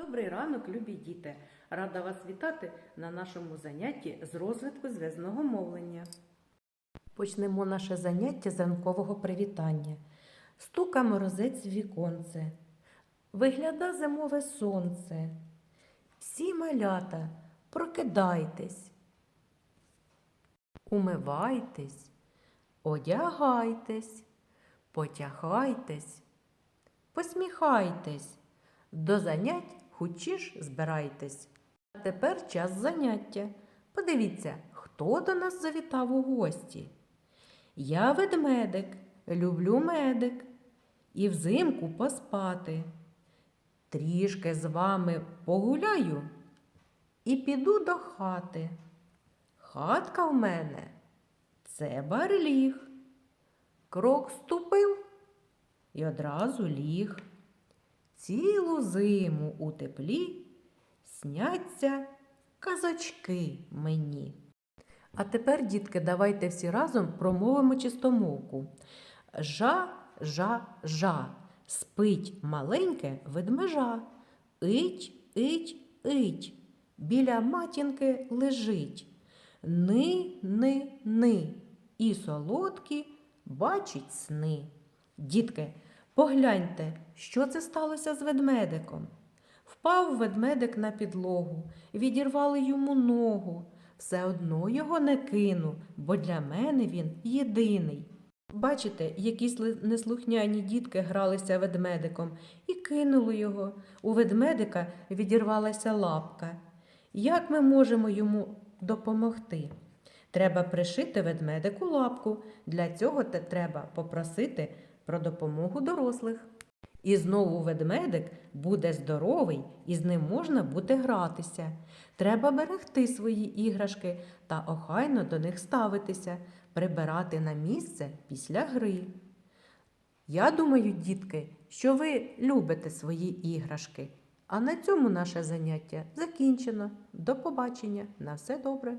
Добрий ранок, любі діти! Рада вас вітати на нашому занятті з розвитку зв'язного мовлення. Почнемо наше заняття з ранкового привітання. Стука морозець в віконце. Вигляда зимове сонце. Всі малята, прокидайтесь. Умивайтесь, одягайтесь, потягайтесь, посміхайтесь. До занять хучіш збирайтесь. А тепер час заняття. Подивіться, хто до нас завітав у гості. Я ведмедик, люблю медик і взимку поспати. Трішки з вами погуляю і піду до хати. Хатка в мене це барліг. Крок ступив і одразу ліг. Цілу зиму у теплі сняться казочки мені. А тепер, дітки, давайте всі разом промовимо чистомовку. Жа, жа, жа, спить маленьке ведмежа. Ить, ить, ить, біля матінки лежить. Ни, ни, ни, і солодкі бачить сни. Дітки, Погляньте, що це сталося з ведмедиком. Впав ведмедик на підлогу, відірвали йому ногу. Все одно його не кину, бо для мене він єдиний. Бачите, якісь неслухняні дітки гралися ведмедиком і кинули його. У ведмедика відірвалася лапка. Як ми можемо йому допомогти? Треба пришити ведмедику лапку. Для цього треба попросити про допомогу дорослих. І знову ведмедик буде здоровий і з ним можна буде гратися. Треба берегти свої іграшки та охайно до них ставитися, прибирати на місце після гри. Я думаю, дітки, що ви любите свої іграшки. А на цьому наше заняття закінчено. До побачення. На все добре.